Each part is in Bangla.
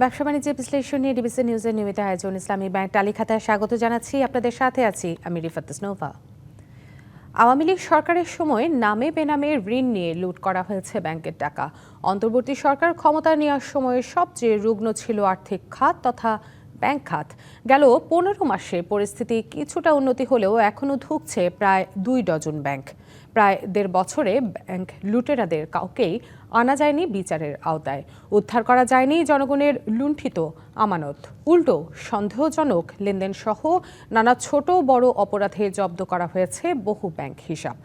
ব্যবসা বাণিজ্যের বিশ্লেষণ নিয়ে ডিবিসি নিউজের নিয়মিত আয়োজন ইসলামী ব্যাংক টালি খাতায় স্বাগত জানাচ্ছি। আপনাদের সাথে আছি আমি রিফাত নোভা আওয়ামী লীগ সরকারের সময় নামে বেনামে ঋণ নিয়ে লুট করা হয়েছে ব্যাংকের টাকা। অন্তর্বর্তী সরকার ক্ষমতা নেওয়ার সময় সবচেয়ে রুগ্ন ছিল আর্থিক খাত তথা ব্যাংক খাত। গেল পনেরো মাসে পরিস্থিতি কিছুটা উন্নতি হলেও এখনও ধুঁকছে প্রায় দুই ডজন ব্যাংক। প্রায় দেড় বছরে ব্যাংক লুটেরাদের কাউকেই আনা যায়নি বিচারের আওতায়। উদ্ধার করা যায়নি জনগণের লুণ্ঠিত আমানত। উল্টো, সন্দেহজনক লেনদেন সহ নানা ছোট বড় অপরাধে জব্দ করা হয়েছে বহু ব্যাংক হিসাব।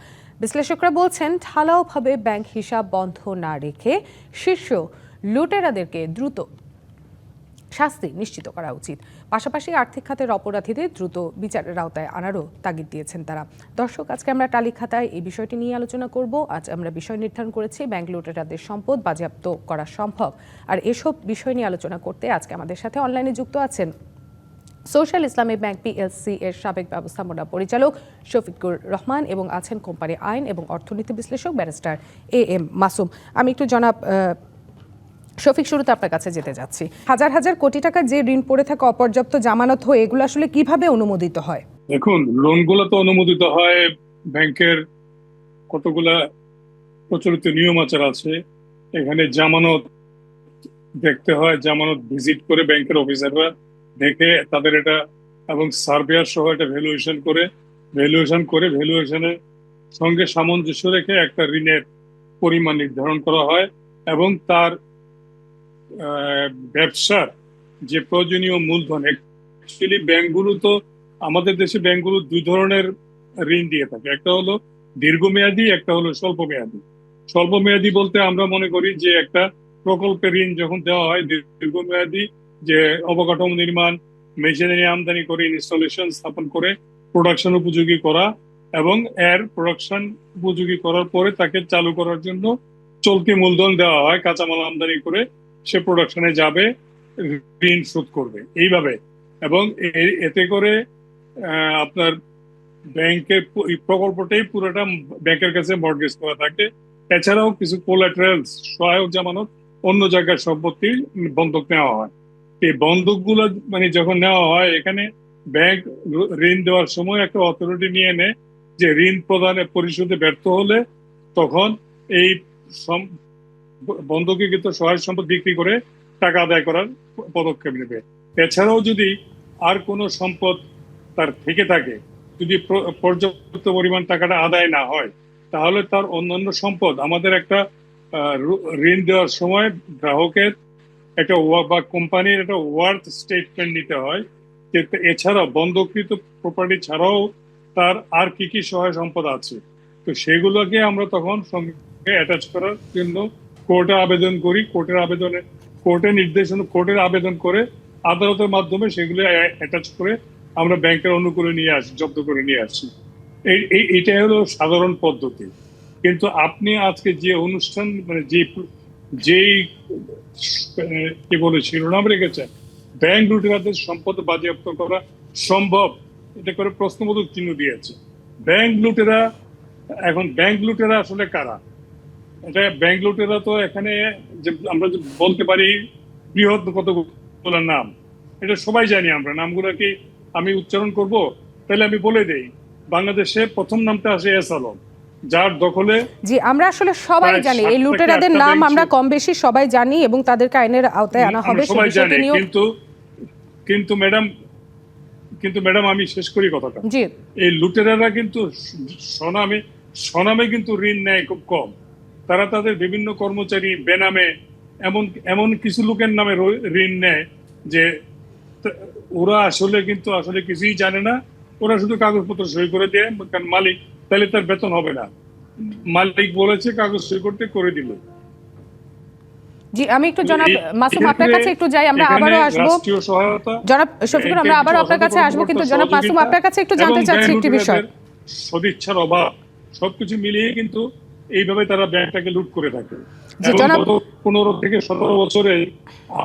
বিশ্লেষকরা বলছেন, ঢালাওভাবে ব্যাংক হিসাব বন্ধ না রেখে শীর্ষ লুটেরাদেরকে দ্রুত শাস্তি নিশ্চিত করা উচিত। পাশাপাশি আর্থিক খাতের অপরাধীদের দ্রুত বিচারের আওতায় আনারও তাগিদ দিয়েছেন তারা। দর্শক, আজকে আমরা টালি খাতায় এই বিষয়টি নিয়ে আলোচনা করব। আজ আমরা বিষয় নির্ধারণ করেছি ব্যাংক লুটেরাদের সম্পদ বাজেয়াপ্ত করা সম্ভব। আর এসব বিষয় নিয়ে আলোচনা করতে আজকে আমাদের সাথে অনলাইনে যুক্ত আছেন সোশ্যাল ইসলামী ব্যাংক পিএলসি এর সাবেক ব্যবস্থাপনা পরিচালক শফিকুর রহমান এবং আছেন কোম্পানি আইন এবং অর্থনীতি বিশ্লেষক ব্যারিস্টার এ এম মাসুম। আমি একটু জনাব শফিক, শুরুতে আপনার কাছে যেতে যাচ্ছি। হাজার হাজার কোটি টাকা যে ঋণ পড়ে থাকা অপর্যাপ্ত জামানত হয়ে এগুলো আসলে কীভাবে অনুমোদিত হয়? দেখুন, লোনগুলো তো অনুমোদিত হয়, ব্যাংকের কতগুলা প্রচলিত নিয়ম আচার আছে। এখানে জামানত দেখতে হয়, জামানত ভিজিট করে ব্যাংকের অফিসাররা দেখে তাদের এটা এবং সার্ভেয়ার সহ এটা ভ্যালুয়েশন করে ভ্যালুয়েশন করে ভ্যালুয়েশনের সঙ্গে সামঞ্জস্য রেখে একটা ঋণের পরিমাণ নির্ধারণ করা হয় এবং তার ব্যবসার যে প্রয়োজনীয় মূলধন। অ্যাকচুয়ালি ব্যাংকগুলো তো আমাদের দেশে ব্যাংকগুলো দুই ধরনের ঋণ দিয়ে থাকে। একটা হলো দীর্ঘমেয়াদী, একটা হলো স্বল্প মেয়াদী স্বল্প মেয়াদী বলতে আমরা মনে করি যে একটা প্রকল্পের ঋণ যখন দেওয়া হয়, দীর্ঘমেয়াদী যে অবকাঠামো নির্মাণ, মেশিনারি আমদানি করে, ইনস্টলেশন স্থাপন করে, প্রোডাকশন উপযোগী করা এবং এর প্রোডাকশন উপযোগী করার পরে তাকে চালু করার জন্য চলতি মূলধন দেওয়া হয়, কাঁচামাল আমদানি করে সে প্রোডাকশনে যাবে, ঋণ শোধ করবে। এইভাবে। এবং এতে করে আপনার ব্যাংকের প্রকল্পটাই পুরোটা ব্যাংকের কাছে মর্গেজ করা থাকে। এছাড়াও কিছু কোলাটারালস সহায়ক জামানত, অন্য জায়গার সম্পত্তি বন্ধক নেওয়া হয়। এই বন্ধকগুলো মানে যখন নেওয়া হয়, এখানে ব্যাংক ঋণ দেওয়ার সময় একটা অথরিটি নিয়ে নেয় যে ঋণ প্রদানে পরিশোধে ব্যর্থ হলে তখন এই বন্ধকীকৃত সহায় সম্পদ বিক্রি করে টাকা আদায় করার পদক্ষেপ নেবে। এছাড়াও যদি আর কোনো সম্পদ তার থেকে থাকে, যদি পর্যাপ্ত পরিমাণ টাকাটা আদায় না হয়, তাহলে তার অন্যান্য সম্পদ, আমাদের একটা ঋণ দেওয়ার সময় গ্রাহকের একটা বা কোম্পানির একটা ওয়ার্থ স্টেটমেন্ট নিতে হয়, যে এছাড়াও বন্ধকৃত প্রপার্টি ছাড়াও তার আর কি কি সহায় সম্পদ আছে, তো সেগুলোকে আমরা তখন সঙ্গে অ্যাটাচ করার জন্য কোর্টে আবেদন করি কোর্টের আবেদনে কোর্টের নির্দেশন কোর্টের আবেদন করে আদালতের মাধ্যমে সেগুলো অ্যাটাচ করে আমরা ব্যাংকের অনুকূলে নিয়ে আসি জব্দ করে নিয়ে আসি এই এটাই হলো সাধারণ পদ্ধতি। কিন্তু আপনি আজকে যে অনুষ্ঠান মানে যে যেই আহ, কি বলে শিরোনাম রেখেছেন ব্যাংক লুটেরাদের সম্পদ বাজেয়াপ্ত করা সম্ভব এটা করে প্রশ্নবোধক চিহ্ন দিয়েছে। ব্যাংক লুটেরা এখন ব্যাংক লুটেরা আসলে কারা? এটা ব্যাংক লুটেরা তো এখানে যে আমরা যে বলতে পারি বৃহৎ কতগুলো নাম এটা সবাই জানি আমরা। নামগুলো কি আমি উচ্চারণ করব? তাহলে আমি বলে দেই বাংলাদেশে প্রথম নামটা আসে এস আলম যার দখলে জি আমরা আসলে সবাই জানি এই লুটেরাদের নাম আমরা কম বেশি সবাই জানি এবং তাদেরকে আইনের আওতায় আনা হবে সবাই জানি কিন্তু কিন্তু ম্যাডাম কিন্তু ম্যাডাম আমি শেষ করি কথাটা। জি। এই লুটেরারা কিন্তু সনামে সনামে কিন্তু ঋণ নেয় খুব কম। তারা তাদের বিভিন্ন কর্মচারী বেনামে এমন এমন কিছু লোকের নামে ঋণ নেয় যে ওরা আসলে কিন্তু আসলে কিছুই জানে না। ওরা শুধু কাগজপত্র সই করে দেয় কারণ মালিক তাহলে তার বেতন হবে না। মালিক বলেছে কাগজ সই করতে করে দিল। জি আমি একটু জনাব মাসুম আপনার কাছে একটু যাই আমরা আবারও আসব। জনাব শফিকুর আমরা আবারও আপনার কাছে আসব কিন্তু জনাব মাসুম আপনার কাছে একটু জানতে চাচ্ছি একটি বিষয়। সদিচ্ছার অভাব সবকিছু মিলিয়ে কিন্তু এইভাবে তারা ব্যাংকটাকে লুট করে থাকে। পনেরো থেকে সতেরো বছরে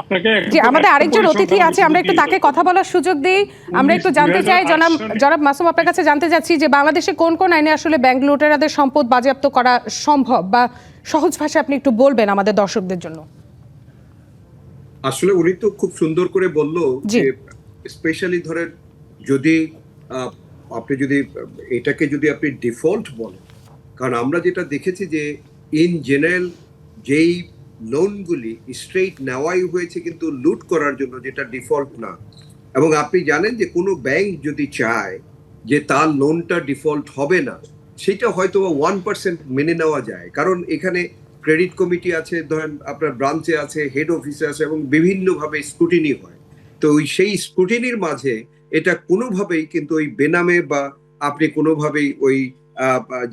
আপনাকে আমাদের আরেকজন অতিথি আছে আমরা একটু তাকে কথা বলার সুযোগ দিই। আমরা একটু জানতে চাই জনাব জনাব মাসুম আপনার কাছে জানতে চাচ্ছি যে বাংলাদেশে কোন কোন আইনে আসলে ব্যাংক লুটেরাদের সম্পদ বাজেয়াপ্ত করা সম্ভব? বা সহজ ভাষায় আপনি একটু বলবেন আমাদের দর্শকদের জন্য। আসলে উনি তো খুব সুন্দর করে বলল যে স্পেশালি ধরেন যদি আহ, আপনি যদি এটাকে যদি আপনি ডিফল্ট বলেন কারণ আমরা যেটা দেখেছি যে ইন জেনারেল যেই লোনগুলি স্ট্রেট নেওয়াই হয়েছে কিন্তু লুট করার জন্য যেটা ডিফল্ট না। এবং আপনি জানেন যে কোনো ব্যাংক যদি চায় যে তার লোনটা ডিফল্ট হবে না, সেটা হয়তো ওয়ান পার্সেন্ট মেনে নেওয়া যায়। কারণ এখানে ক্রেডিট কমিটি আছে, ধরেন আপনার ব্রাঞ্চে আছে হেড অফিসে আছে এবং বিভিন্নভাবে স্ক্রুটিনি হয়। তো ওই সেই স্ক্রুটিনির মাঝে এটা কোনোভাবেই কিন্তু ওই বেনামে বা আপনি কোনোভাবেই ওই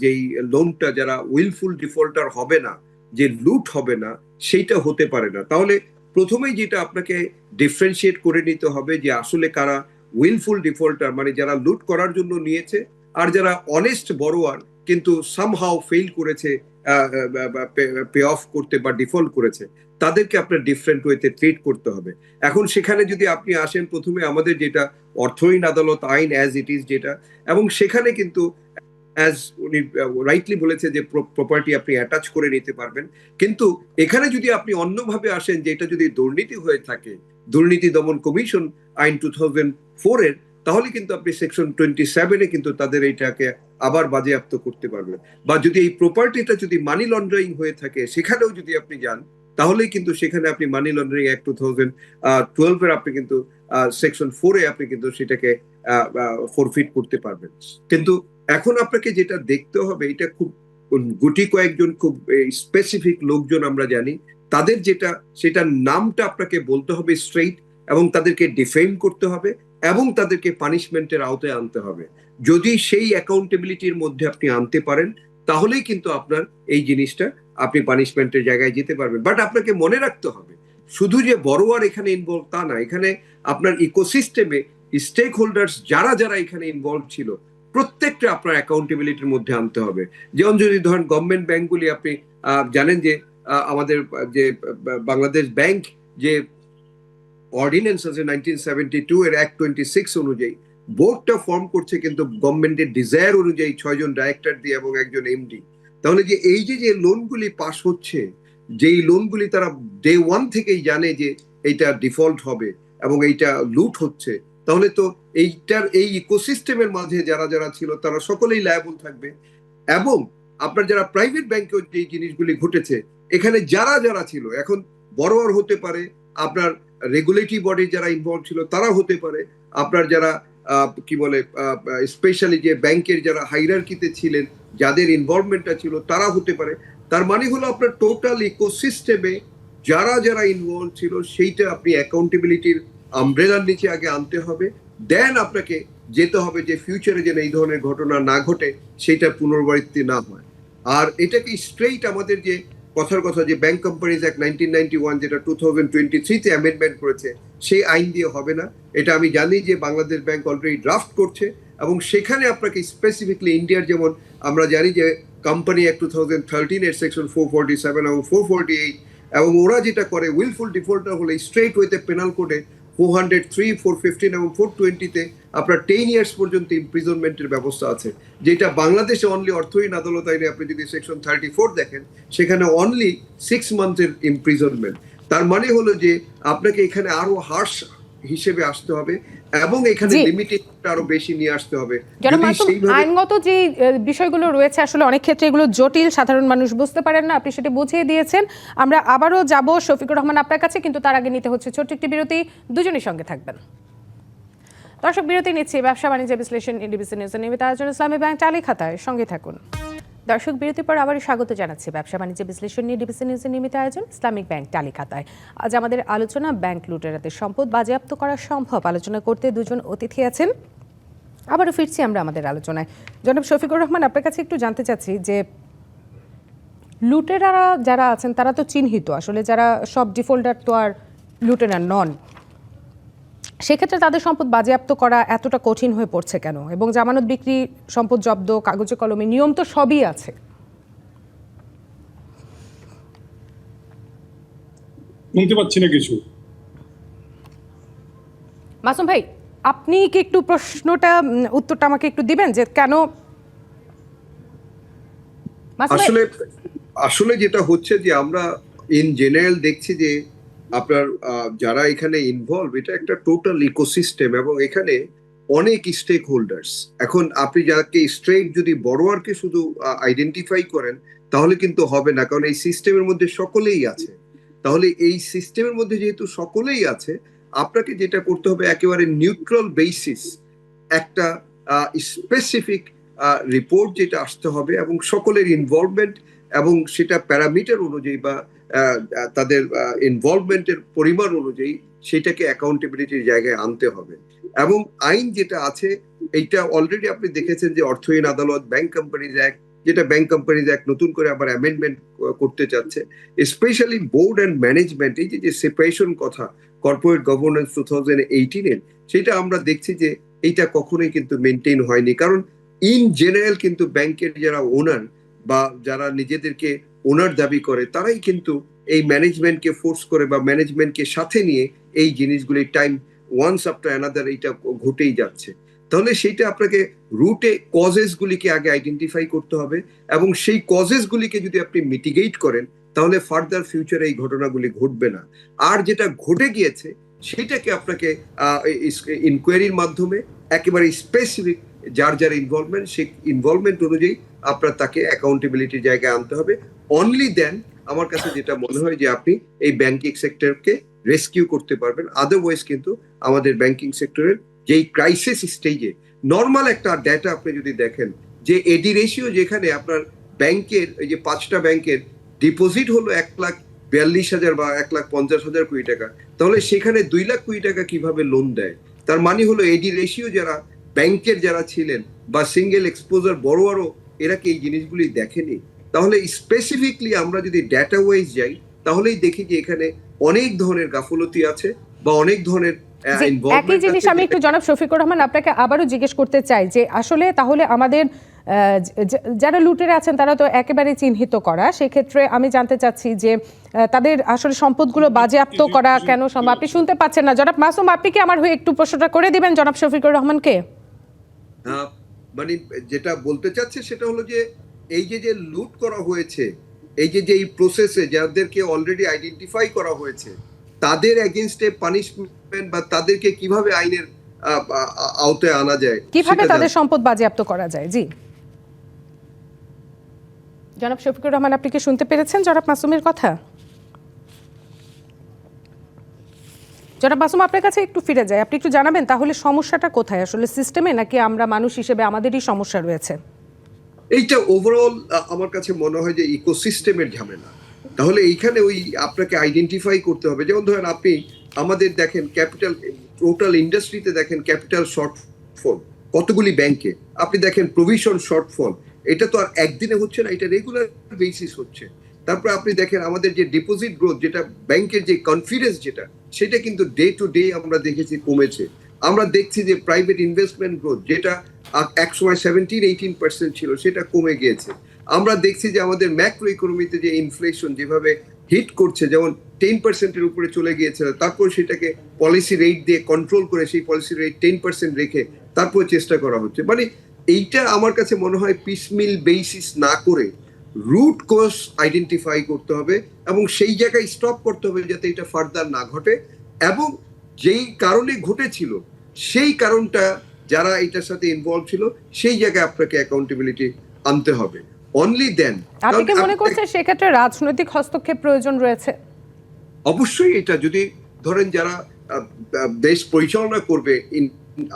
যেই লোনটা যারা উইলফুল ডিফল্টার হবে না, যে লুট হবে না, সেইটা হতে পারে না। তাহলে প্রথমেই যেটা আপনাকে ডিফারেন্সিয়েট করে নিতে হবে যে আসলে কারা উইলফুল ডিফল্টার মানে যারা লুট করার জন্য নিয়েছে, আর যারা অনেস্ট বড়োয়ার কিন্তু সামহাও ফেল করেছে পে অফ করতে বা ডিফল্ট করেছে, তাদেরকে আপনার ডিফারেন্ট ওয়েতে ট্রিট করতে হবে। এখন সেখানে যদি আপনি আসেন, প্রথমে আমাদের যেটা অর্থহীন আদালত আইন অ্যাজ ইট ইজ যেটা, এবং সেখানে কিন্তু অ্যাজ উনি রাইটলি বলেছে যে প্রপার্টি আপনি অ্যাটাচ করে নিতে পারবেন। কিন্তু এখানে যদি আপনি অন্যভাবে আসেন যে এটা যদি দুর্নীতি হয়ে থাকে, দুর্নীতি দমন কমিশন আইন টু থাউজেন্ড ফোর এর, তাহলে কিন্তু আপনি সেকশন টোয়েন্টি সেভেনে কিন্তু তাদের এইটাকে আবার বাজেয়াপ্ত করতে পারবেন। বা যদি এই প্রপার্টিটা যদি মানি লন্ডারিং হয়ে থাকে, সেখানেও যদি আপনি যান, তাহলেই কিন্তু সেখানে আপনি money laundering act two thousand twelve এর আপনি কিন্তু সেকশন ফোরে আপনি কিন্তু সেটাকে ফোরফিট করতে পারবেন। কিন্তু এখন আপনাকে যেটা দেখতে হবে, এটা খুব গুটি কয়েকজন খুব স্পেসিফিক লোকজন আমরা জানি। তাদের যেটা, সেটার নামটা আপনাকে বলতে হবে স্ট্রেইট এবং তাদেরকে ডিফেম করতে হবে এবং তাদেরকে পানিশমেন্টের আওতায় আনতে হবে। যদি সেই অ্যাকাউন্টেবিলিটির মধ্যে আপনি আনতে পারেন, তাহলেই কিন্তু আপনার এই জিনিসটা আপনি পানিশমেন্টের জায়গায় যেতে পারবেন। বাট আপনাকে মনে রাখতে হবে, শুধু যে বড়োয়ার এখানে ইনভলভ তা না, এখানে আপনার ইকোসিস্টেমে স্টেক হোল্ডার্স যারা যারা এখানে ইনভলভ ছিল প্রত্যেকটা আপনার অ্যাকাউন্টেবিলিটির মধ্যে আনতে হবে। যেমন যদি ধরেন গভর্নমেন্ট ব্যাংকগুলি আপনি জানেন যে আমাদের, যে, বাংলাদেশ ব্যাংক যে অর্ডিন্যান্স আছে নাইনটিন সেভেন্টি টু এর অ্যাক্ট টোয়েন্টি সিক্স অনুযায়ী, বোর্ডটা ফর্ম করছে কিন্তু গভর্নমেন্টের ডিজায়ার অনুযায়ী ছয়জন ডাইরেক্টর দিয়ে এবং একজন এমডি তাহলে যে এই যে যে লোনগুলি পাস হচ্ছে, যেই লোনগুলি তারা ডে ওয়ান থেকেই জানে যে এইটা ডিফল্ট হবে এবং এইটা লুট হচ্ছে, তাহলে তো এইটার, এই ইকোসিস্টেমের মাঝে যারা যারা ছিল, তারা সকলেই লায়াবল থাকবে। এবং আপনার যারা প্রাইভেট ব্যাংকে যে জিনিসগুলি ঘটেছে, এখানে যারা যারা ছিল, এখন বড়োয়ার হতে পারে, আপনার রেগুলেটরি বডি যারা ইনভলভ ছিল তারা হতে পারে। আপনার যারা কি বলে স্পেশালি যে ব্যাংকের যারা হাইরার্কিতে ছিলেন, যাদের ইনভলভমেন্টটা ছিল তারা হতে পারে। তার মানে হলো আপনার টোটাল ইকোসিস্টেমে যারা যারা ইনভলভ ছিল, সেইটা আপনি অ্যাকাউন্টেবিলিটির আমব্রেলার নিচে আগে আনতে হবে। দেন আপনাকে যেতে হবে যে ফিউচারে যেন এই ধরনের ঘটনা না ঘটে সেটা পুনরাবৃত্তি না হয়। আর এটাকে স্ট্রেইট আমাদের যে কথার কথা যে bank companies act nineteen ninety one যেটা টু থাউজেন্ড টোয়েন্টি থ্রিতে অ্যামেন্ডমেন্ট করেছে, সেই আইন দিয়ে হবে না। এটা আমি জানি যে বাংলাদেশ ব্যাংক অলরেডি ড্রাফট করছে এবং সেখানে আপনাকে স্পেসিফিকলি ইন্ডিয়ার যেমন আমরা জানি যে company act two thousand thirteen এর সেকশন ফোর ফোরটি সেভেন এবং ফোর ফোরটি এইট এবং ওরা যেটা করে উইলফুল ডিফল্টার হলে স্ট্রেট ওয়েতে পেনাল কোডে four hundred three four fifteen এবং ফোর টোয়েন্টিতে আপনার টেন ইয়ার্স পর্যন্ত ইমপ্রিজনমেন্টের ব্যবস্থা আছে। যেটা বাংলাদেশে অনলি অর্থহীন আদালত আইনে আপনি যদি সেকশন থার্টি ফোর দেখেন, সেখানে অনলি সিক্স মান্থের ইমপ্রিজনমেন্ট তার মানে হলো যে আপনাকে এখানে আরও হার্স হিসেবে আসতে হবে। এবং এখানে। লিমিটেশনটা আরও বেশি নিয়ে আসতে হবে। আইনগত যে বিষয়গুলো রয়েছে আসলে অনেক ক্ষেত্রে এগুলো জটিল সাধারণ মানুষ বুঝতে পারেন না। আপনি সেটা বুঝিয়ে দিয়েছেন। আমরা আবারও যাব শফিকুর রহমান আপনার কাছে কিন্তু তার আগে নিতে হচ্ছে ছোট্ট একটি বিরতি। দুজনের সঙ্গে থাকবেন। দর্শক বিরতি নিচ্ছি ব্যবসা বাণিজ্য বিশ্লেষণ ডিবিসি নিউজের নিয়মিত আয়োজন ইসলামী ব্যাংক টালি খাতায় সঙ্গে থাকুন। দর্শক বিরতির পর আবার স্বাগত জানাচ্ছি ব্যবসা বাণিজ্য বিশ্লেষণ নিয়ে ডিবিসি নিউজের নিয়মিত আয়োজন, ইসলামিক ব্যাংক টালি খাতায় আজ আমাদের আলোচনা ব্যাংক লুটেরাতে সম্পদ বাজেয়াপ্ত করা সম্ভব? আলোচনা করতে দুজন অতিথি আছেন। আবারও ফিরছি আমরা আমাদের আলোচনায়। জনাব শফিকুর রহমান, আপনার কাছে একটু জানতে চাচ্ছি যে লুটেরারা যারা আছেন, তারা তো চিহ্নিত। আসলে যারা সব ডিফল্টার তো আর লুটেরা নন। সেক্ষেত্রে তাদের সম্পদ বাজেয়াপ্ত করা এতটা কঠিন হয়ে পড়ছে কেন? এবং জামানত বিক্রি সম্পদ জব্দ কাগজে কলমে নিয়ম তো সবই আছে। শুনতে পাচ্ছি না কিছু। মাসুম ভাই আপনি কি একটু প্রশ্নটা উত্তরটা আমাকে একটু দিবেন যে কেন? আসলে আসলে যেটা হচ্ছে যে আমরা ইন জেনারেল দেখছি যে আপনার যারা এখানে ইনভলভ এটা একটা টোটাল ইকোসিস্টেম এবং এখানে অনেক স্টেক হোল্ডার্স এখন আপনি যাকে স্ট্রেট যদি বড়োয়ারকে শুধু আইডেন্টিফাই করেন, তাহলে কিন্তু হবে না, কারণ এই সিস্টেমের মধ্যে সকলেই আছে। তাহলে এই সিস্টেমের মধ্যে যেহেতু সকলেই আছে, আপনাকে যেটা করতে হবে একেবারে নিউট্রাল বেসিস একটা স্পেসিফিক রিপোর্ট যেটা আসতে হবে এবং সকলের ইনভলভমেন্ট এবং সেটা প্যারামিটার অনুযায়ী বা তাদের ইনভলভমেন্টের পরিমাণ অনুযায়ী সেটাকে অ্যাকাউন্টেবিলিটির জায়গায় আনতে হবে। এবং আইন যেটা আছে, এইটা অলরেডি আপনি দেখেছেন যে অর্থহীন আদালত ব্যাংক কোম্পানিজ অ্যাক্ট যেটা ব্যাংক কোম্পানিজ অ্যাক্ট নতুন করে আবার অ্যামেন্ডমেন্ট করতে চাচ্ছে স্পেশালি বোর্ড অ্যান্ড ম্যানেজমেন্ট এই যে সেপারেশন কথা কর্পোরেট গভর্নেন্স টু থাউজেন্ড এইটিনের সেটা আমরা দেখছি যে এইটা কখনোই কিন্তু মেনটেন হয়নি। কারণ ইন জেনারেল কিন্তু ব্যাংকের যারা ওনার বা যারা নিজেদেরকে ওনার দাবি করে, তারাই কিন্তু এই ম্যানেজমেন্টকে ফোর্স করে বা ম্যানেজমেন্টকে সাথে নিয়ে এই জিনিসগুলি টাইম ওয়ান্স আফটার অ্যানাদার এইটা ঘটেই যাচ্ছে। তাহলে সেইটা আপনাকে রুটে কজেসগুলিকে আগে আইডেন্টিফাই করতে হবে এবং সেই কজেসগুলিকে যদি আপনি মিটিগেট করেন, তাহলে ফার্দার ফিউচারে এই ঘটনাগুলি ঘটবে না। আর যেটা ঘটে গিয়েছে, সেটাকে আপনাকে ইনকোয়ারির মাধ্যমে একেবারে স্পেসিফিক যার যার ইনভলভমেন্ট সেই ইনভলভমেন্ট অনুযায়ী আপনার তাকে অ্যাকাউন্টেবিলিটির জায়গায় আনতে হবে। অনলি দেন আমার কাছে যেটা মনে হয় যে আপনি এই ব্যাংকিং সেক্টরকে রেস্কিউ করতে পারবেন। আদারওয়াইজ কিন্তু আমাদের ব্যাংকিং সেক্টরের যেই ক্রাইসিস স্টেজে নর্মাল একটা ডেটা আপনি যদি দেখেন, যে এডি রেশিও যেখানে আপনার ব্যাংকের এই যে পাঁচটা ব্যাংকের ডিপোজিট হলো এক লাখ বিয়াল্লিশ হাজার বা এক লাখ পঞ্চাশ হাজার কোটি টাকা, তাহলে সেখানে দুই লাখ কোটি টাকা কীভাবে লোন দেয়? তার মানে হলো এডি রেশিও যারা ব্যাংকের যারা ছিলেন বা সিঙ্গেল এক্সপোজার বড় বড়, এরা কি এই জিনিসগুলি দেখেনি? তাহলে স্পেসিফিকলি আমরা যদি ডেটা ওয়াইজ যাই তাহলেই দেখি যে এখানে অনেক ধরনের গাফলতি আছে বা অনেক ধরনের একই জিনিস আমি একটু জনাব শফিকুর রহমান আপনাকে আবারও জিজ্ঞেস করতে চাই যে আসলে তাহলে আমাদের যারা লুটেরা আছেন তারা তো একেবারে চিহ্নিত করা। সেক্ষেত্রে আমি জানতে চাচ্ছি যে তাদের আসলে সম্পদগুলো বাজেয়াপ্ত করা কেন সম্ভব? আপনি শুনতে পাচ্ছেন না। জনাব মাসুম আপনি কি আমার হয়ে একটু প্রশ্নটা করে দিবেন জনাব শফিকুর রহমানকে? মানে যেটা বলতে চাচ্ছে সেটা হলো যে এই যে যে লুট করা হয়েছে এই যে যে এই প্রসেসে যাদেরকে অলরেডি আইডেন্টিফাই করা হয়েছে তাদের এগেনস্টে পানিশমেন্ট বা তাদেরকে কীভাবে আইনের আওতায় আনা যায় কীভাবে তাদের সম্পদ বাজেয়াপ্ত করা যায়? জি। জনাব শফিকুর রহমান আপনি কি শুনতে পেরেছেন জনাব মাসুমের কথা? জনাব মাসুম আপনার কাছে একটু ফিরে যায় আপনি একটু জানাবেন তাহলে সমস্যাটা কোথায়? আসলে সিস্টেমে নাকি আমরা মানুষ হিসেবে আমাদেরই সমস্যা রয়েছে? এইটা ওভারঅল আমার কাছে মনে হয় যে ইকোসিস্টেমের ঝামেলা। তাহলে এইখানে ওই আপনাকে আইডেন্টিফাই করতে হবে। যেমন ধরেন আপনি আমাদের দেখেন ক্যাপিটাল টোটাল ইন্ডাস্ট্রিতে দেখেন ক্যাপিটাল শর্টফল কতগুলি ব্যাংকে আপনি দেখেন প্রভিশন শর্টফল এটা তো আর একদিনে হচ্ছে না, এটা রেগুলার বেসিস হচ্ছে। তারপর আপনি দেখেন আমাদের যে ডিপোজিট গ্রোথ যেটা ব্যাংকের যে কনফিডেন্স যেটা, সেটা কিন্তু ডে টু ডে আমরা দেখেছি কমেছে। আমরা দেখছি যে প্রাইভেট ইনভেস্টমেন্ট গ্রোথ যেটা এক সময় সেভেন্টিন এইটিন পার্সেন্ট ছিল, সেটা কমে গিয়েছে। আমরা দেখছি যে আমাদের ম্যাক্রো ইকোনমিতে যে ইনফ্লেশন যেভাবে হিট করছে, যেমন টেন পার্সেন্টের উপরে চলে গিয়েছে, তারপর সেটাকে পলিসি রেট দিয়ে কন্ট্রোল করে সেই পলিসি রেট টেন পার্সেন্ট রেখে তারপর চেষ্টা করা হচ্ছে। মানে এইটা আমার কাছে মনে হয় পিসমিল বেসিস না করে রুট কোর্স আইডেন্টিফাই করতে হবে এবং সেই জায়গায় স্টপ করতে হবে যাতে এটা ফার্দার না ঘটে এবং যেই কারণে ঘটেছিল সেই কারণটা যারা এটার সাথে ইনভলভ ছিল সেই জায়গায় আপনাকে অ্যাকাউন্টেবিলিটি আনতে হবে। অনলি দেন আপনি কি মনে করছেন সেক্ষেত্রে রাজনৈতিক হস্তক্ষেপ প্রয়োজন রয়েছে? অবশ্যই এটা যদি ধরেন যারা দেশ পরিচালনা করবে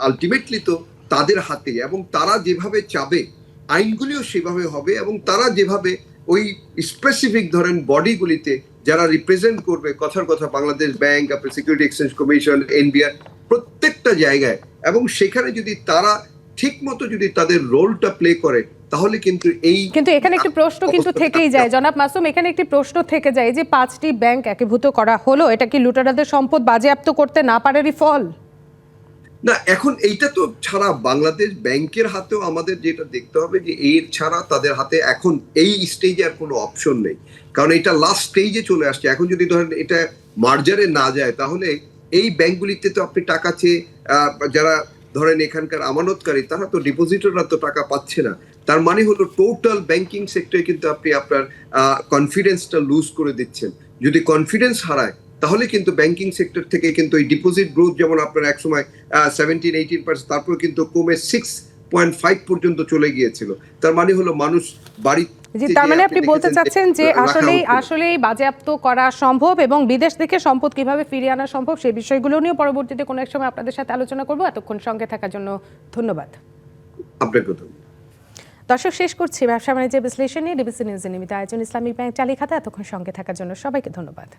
আলটিমেটলি তো তাদের হাতে এবং তারা যেভাবে চাবে আইনগুলিও সেভাবে হবে এবং তারা যেভাবে ওই স্পেসিফিক ধরেন বডিগুলিতে যারা রিপ্রেজেন্ট করবে কথার কথা বাংলাদেশ ব্যাংক আপনার সিকিউরিটি এক্সচেঞ্জ কমিশন এনবিআর প্রত্যেকটা জায়গায়। এবং সেখানে যদি তারা ঠিক মতো যদি তাদের রোলটা প্লে করে তাহলে কিন্তু এই কিন্তু এখানে একটি প্রশ্ন কিন্তু থেকেই যায়। জনাব মাসুম এখানে একটি প্রশ্ন থেকে যায় যে পাঁচটি ব্যাংক একীভূত করা হলো এটা কি লুটেরাদের সম্পদ বাজেয়াপ্ত করতে না পারেরই ফল? না, এখন এইটা তো ছাড়া বাংলাদেশ ব্যাংকের হাতেও আমাদের যেটা দেখতে হবে যে এর ছাড়া তাদের হাতে এখন এই স্টেজে আর কোনো অপশন নেই। কারণ এটা লাস্ট স্টেজে চলে আসছে। এখন যদি ধরেন এটা মার্জারে না যায়, তাহলে এই ব্যাংকগুলিতে তো আপনি টাকা চেয়ে যারা ধরেন এখানকার আমানতকারী, তারা তো ডিপোজিটররা তো টাকা পাচ্ছে না। তার মানে হলো টোটাল ব্যাংকিং সেক্টরে কিন্তু আপনি আপনার কনফিডেন্সটা লুজ করে দিচ্ছেন। যদি কনফিডেন্স হারায় তাহলে কিন্তু ব্যাংকিং সেক্টর থেকে কিন্তু এই ডিপোজিট গ্রোথ যেমন আপনার একসময় সেভেন্টিন এইটিন পার্সেন্ট তারপর কিন্তু কমে সিক্স পয়েন্ট ফাইভ পর্যন্ত চলে গিয়েছিল। তার মানে হলো মানুষ বাড়ি জি তার মানে আপনি বলতে চাচ্ছেন যে আসলেই আসলে বাজেয়াপ্ত করা সম্ভব এবং বিদেশ থেকে সম্পদ কীভাবে ফিরিয়ে আনা সম্ভব সেই বিষয়গুলো নিয়ে পরবর্তীতে কোনো এক সময় আপনাদের সাথে আলোচনা করব। এতক্ষণ সঙ্গে থাকার জন্য ধন্যবাদ। আপনাকে দর্শক শেষ করছি ব্যবসা বাণিজ্যের বিশ্লেষণ। নিয়ে ডিবিসি নিউজের নিমিত্ত আয়োজন ইসলামিক ব্যাংক চালি খাতা এতক্ষণ সঙ্গে থাকার জন্য সবাইকে ধন্যবাদ।